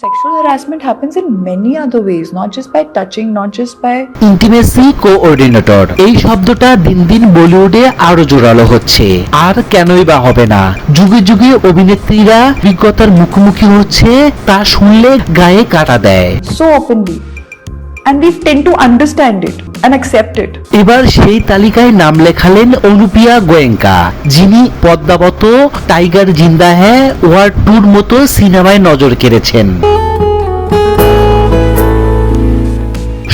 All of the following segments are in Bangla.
Sexual harassment happens in many other ways, not just by touching, not just by intimacy coordinator. এই শব্দটা দিন দিন বলিউডে আরও জোরালো হচ্ছে আর কেনই বা হবে না যুগে যুগে অভিনেত্রীরা অভিজ্ঞতার মুখোমুখি হচ্ছে তা শুনলে গায়ে কাটা দেয় so openly. And we tend to understand it এবার সেই তালিকায় নাম লেখালেন অনুপিয়া গোয়েঙ্কা। যিনি পদ্মাবত, টাইগার জিন্দা হ্যাঁ ওয়ার টুর মতো সিনেমায় নজর কেড়েছেন।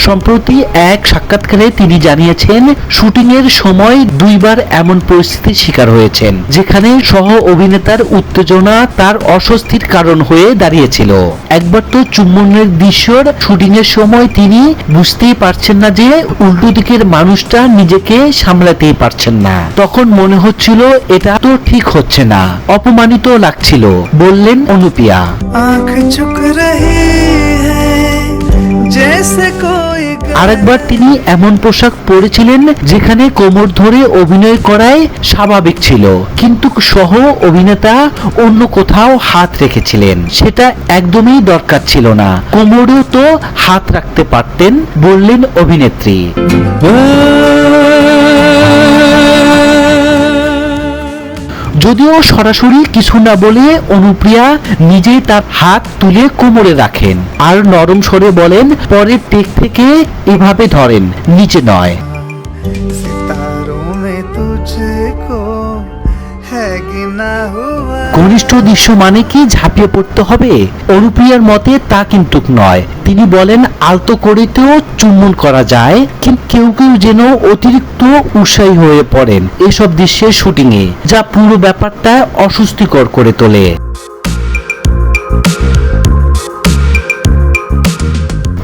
সম্প্রতি এক সাক্ষাৎকারে তিনি জানিয়েছেন শুটিং এর সময় দুইবার এমন পরিস্থিতির শিকার হয়েছেন, যেখানে সহ অভিনেতার উত্তেজনা তার অস্বস্তির কারণ হয়ে দাঁড়িয়েছিল। একবার তো চুম্বনের দৃশ্যর শুটিং এর সময় তিনি বুঝতেই পারছেন না যে উল্টো দিকের মানুষটা নিজেকে সামলাতেই পারছেন না। তখন মনে হচ্ছিল, এটা তো ঠিক হচ্ছে না, অপমানিত লাগছিল, বললেন অনুপিয়া। আখ চুক রহে হ্যায় জেসে কো আরেকবার তিনি এমন পোশাক পরেছিলেন যেখানে কোমর ধরে অভিনয় করায় স্বাভাবিক ছিল। কিন্তু সহ অভিনেতা অন্য কোথাও হাত রেখেছিলেন। সেটা একদমই দরকার ছিল না। কোমরেও তো হাত রাখতে পারতেন, বললেন অভিনেত্রী। যদিও সরাসরি কিছু না বলে অনুপ্রিয়া নিজেই তার হাত তুলে কোমরে রাখেন আর নরম স্বরে বলেন পরের টেক থেকে এভাবে ধরেন নিচে নয় सितारों में तुझको है गिना हुआ ঘনিষ্ঠ দৃশ্য মানে কি ঝাঁপিয়ে পড়তে হবে? অনুপ্রিয়ার মতে তা কিন্তু নয়। তিনি বলেন, আলতো করেতেও চুম্বন করা যায়, কিন্তু কেউ কেউ যেন অতিরিক্ত উৎসাহী হয়ে পড়েন। এসব দৃশ্যের শুটিংয়ে, যা পুরো ব্যাপারটা অস্বস্তিকর করে তোলে।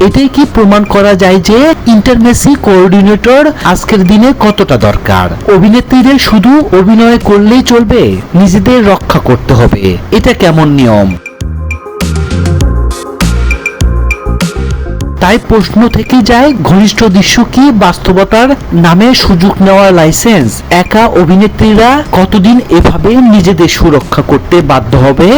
এটাই কি প্রমাণ করা যায় যে ইন্টারমেসি কোঅর্ডিনেটর আজকের দিনে কতটা দরকার? অভিনেত্রীদের শুধু অভিনয় করলেই চলবে, নিজেদের রক্ষা করতে হবে। এটা কেমন নিয়ম? তাই প্রশ্ন থেকে যায়, ঘনিষ্ঠ দৃশ্য কি বাস্তবতার নামে সুযোগ নেওয়ার লাইসেন্স? একা অভিনেত্রীরা কতদিন এভাবে নিজেদের সুরক্ষা করতে বাধ্য হবে?